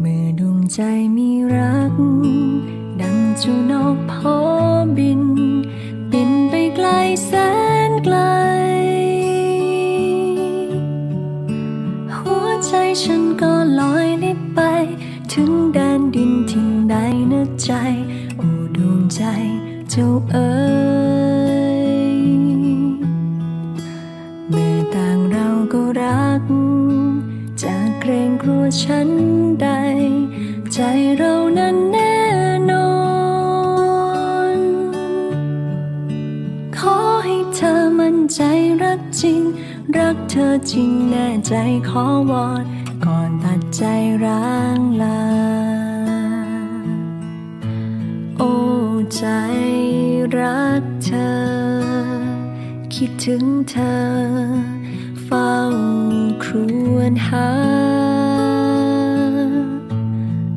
เมื่อดวงใจมีรัก ดังจ้านกพอบิน ถึงแดนดินที่ใดนะใจ โอ้ดวงใจเจ้าเอ๋ยเมื่อต่างเราก็รัก จะเกรงกลัวฉันใด ใจเรานั้นแน่นอน ขอให้เธอมั่นใจรักจริง รักเธอจริงแน่ใจขอวอน ก่อนตัดใจร้างลา โอ้ใจรักเธอ คิดถึงเธอ เฝ้าครวญหา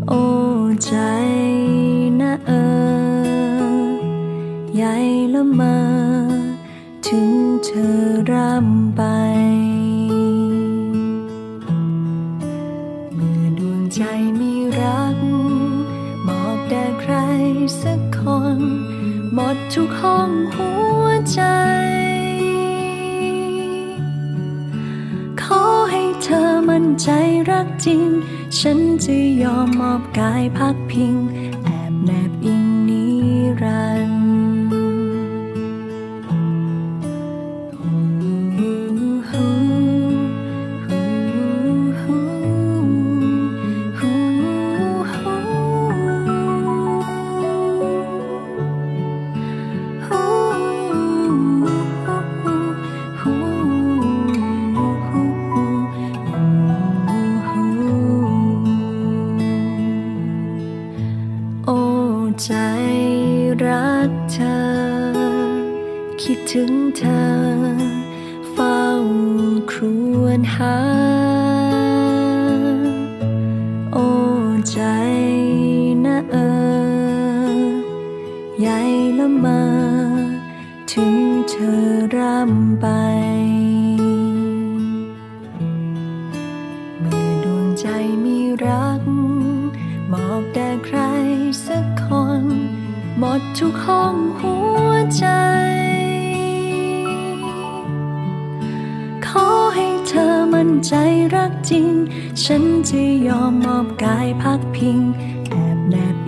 โอ้ใจนะเออใหญ่ละเมอถึงเธอร่ำไป สักคน หมดทุกห้องหัวใจ ขอให้เธอมั่นใจรักจริง ฉันจะยอมมอบกายพักพิง แอบแนบอิง คิดถึงเธอ เฝ้าครวญหา โอ้ใจนะเออใหญ่ละเมอถึงเธอร่ำไป เมื่อดวงใจมีรัก มอบแด่ใครสักคน หมดทุกห้องหัวใจ ใจรักจริง ฉันจะยอมมอบกายพักพิง แอบแนบ